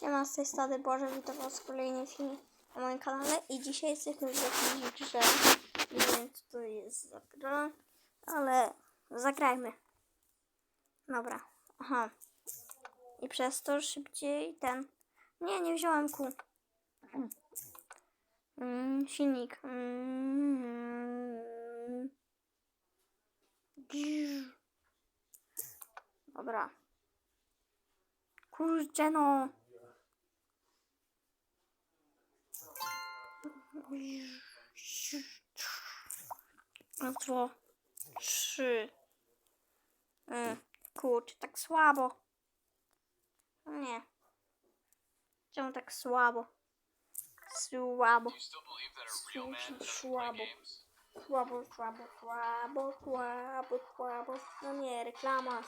Siema, z tej strony Boże, witam was w kolejnym filmie na moim kanale i dzisiaj jesteśmy w jakiejś grze. Nie wiem co to jest za gra, ale zagrajmy. Dobra, aha. I przez to szybciej ten... Nie, nie wziąłem kół. Mm, silnik. Mm. Dobra. Kurczę no. Dwa, trzy. Mm, kurczę, tak słabo. No Nie. Czemu tak słabo? Słabo. Słabo. Słabo, słabo, słabo, słabo, słabo. No nie, reklama.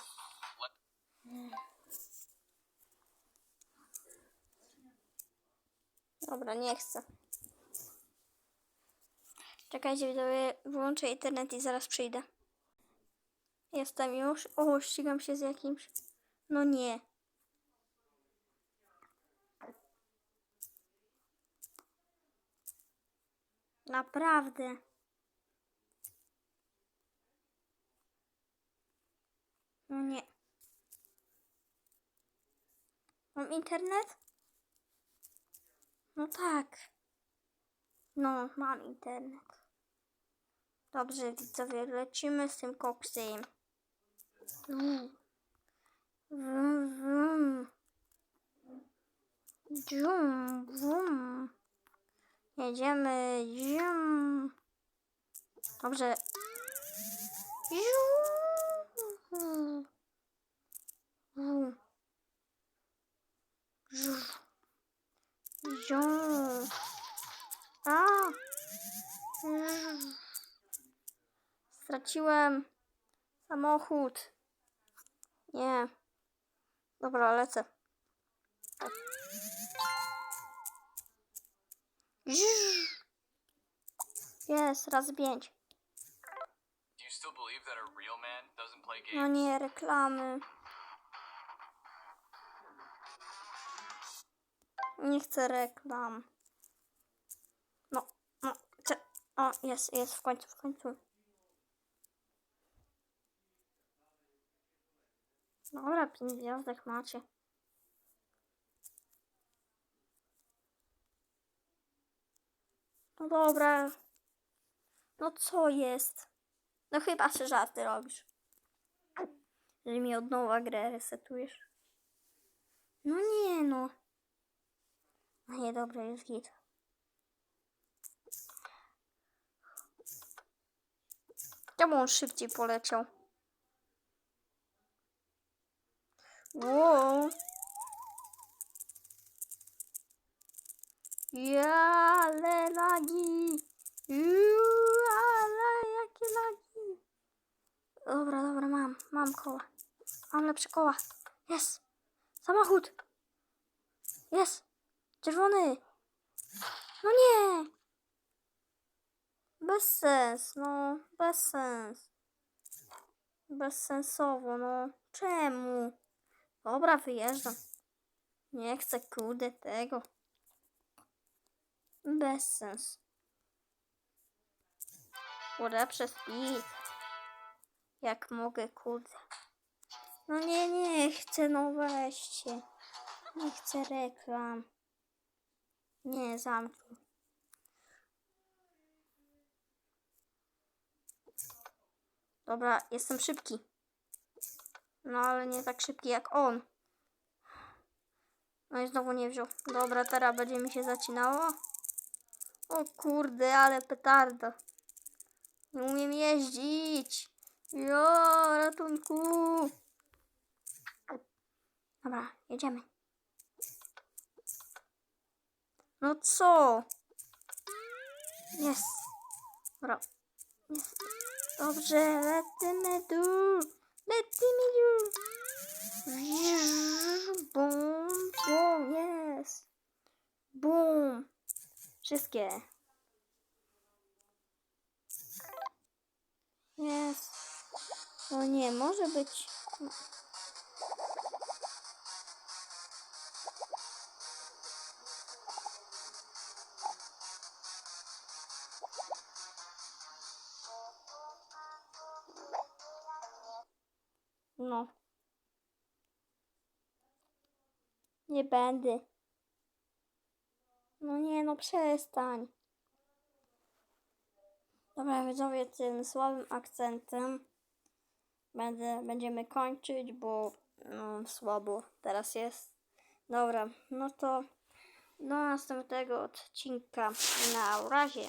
Dobra, nie chcę. Czekajcie, widzowie, wyłączę internet i zaraz przyjdę. Jestem już. O, ścigam się z jakimś. No nie. Naprawdę. No nie. Mam internet? No tak. No, mam internet. Dobrze, widzowie, lecimy z tym koksem. Wum, wum. Dżum, wum. Jedziemy. Zium. Dobrze. Zium. Straciłem samochód. Nie. Dobra, lecę. Żuż. Jest, raz pięć. No nie, reklamy. Nie chcę reklam. No, no, chcę. O, jest, jest, w końcu, w końcu. Dobra, pięć gwiazdek macie. No dobra. No co jest? No chyba się żarty robisz. Że mi od nowa grę resetujesz. No nie no. No nie, dobra, jest git. Czemu on szybciej poleciał? Wow. Ja, ale lagi. Uuu, ale jakie lagi. Dobra, dobra, mam, mam koła. Mam lepsze koła. Jest. Samochód. Jest. Czerwony. No nie. Bez sens, no. Bez sens. Bezsensowo, no. Czemu? Dobra, wyjeżdżam. Nie chcę, kurde, tego. Bez sens. Ulepszę speed. Jak mogę, kurde. No nie, nie chcę, no weźcie. Nie chcę reklam. Nie, zamknij. Dobra, jestem szybki. No ale nie tak szybki jak on. No i znowu nie wziął. Dobra, teraz będzie mi się zacinało. O kurde, ale petarda. Nie umiem jeździć. Jo, ratunku. Dobra, jedziemy. No co? Jest. Dobra. Jest. Dobrze, lecimy tu. Lecimy tu. Bum, bum, jest. Bum. Wszystkie. Jest. No nie, może być. No. Nie będę. No nie, no przestań. Dobra, widzowie, tym słabym akcentem będę, będziemy kończyć, bo no, słabo teraz jest. Dobra, no to do następnego odcinka. Na razie.